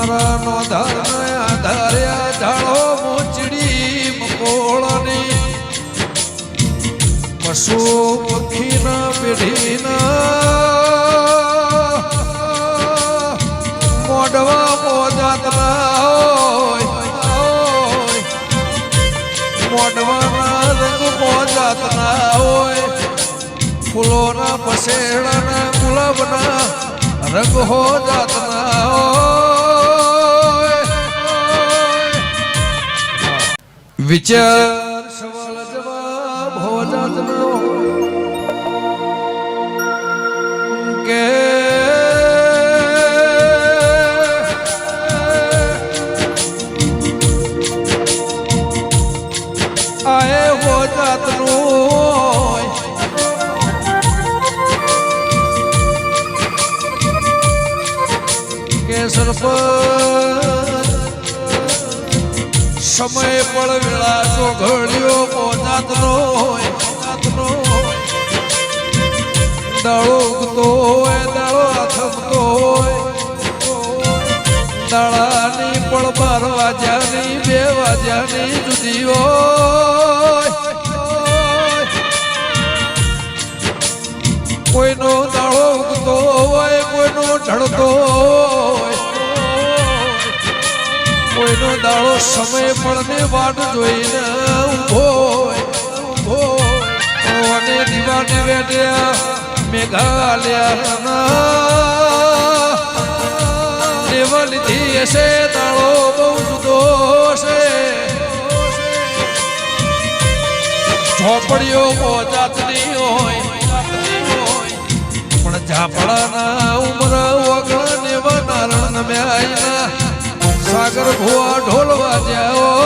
મારા નો ધર્યા ધાર્યા ઝાડો મોચડી મકોળની. પશુ પક્ષીના પેઢીના મોઢવા મોજાતના હોય મોઢવાના રંગ મોજાતના હોય. ફૂલોના પસેડાના ગુલાબના રંગ હો જાતના વિચાર સવાલ જવાબ હો જાતનો કે આએ હો જાતનો કે સરપંચ સમય પણ વેળા તો ઘડ્યો પોતાતનો હોય. દાળો ઉગતો હોય દાળો આથમતો હોય. દાળાની પણ બાર વાજ્યાની બે વાજ્યાની જુદી હોય. કોઈનો દાળો ઉગતો હોય, કોઈનો ઢળતો દાડો સમય પડને વાટ જોઈને ઊભો. અને દીવાને બેઠ્યા મેઘાલયા દેવલથી હશે, તાળો બહુ જુદો છે ઝોપડીઓ જાતની હોય પણ ઝાપડાના ઉમર વગર ને નારણ નમ્યા સાગર ભુવા ઢોલવા વાજ્યા